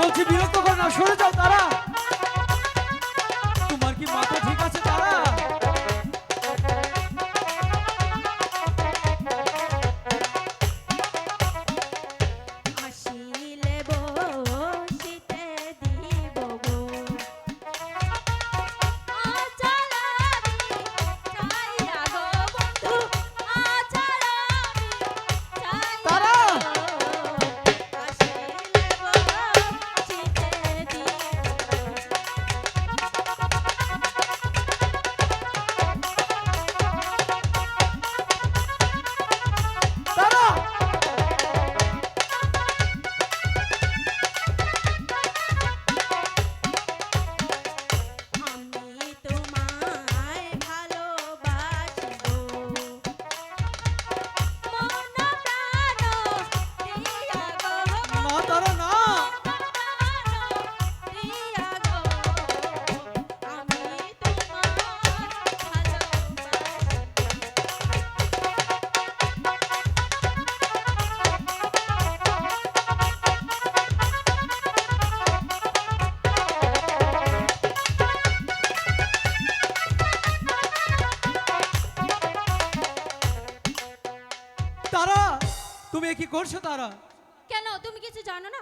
বলছি বিরক্ত করে না সরে যাও তারা। তারা? তুমি কি করছ তারা? কেন? তুমি কিছু জানো না?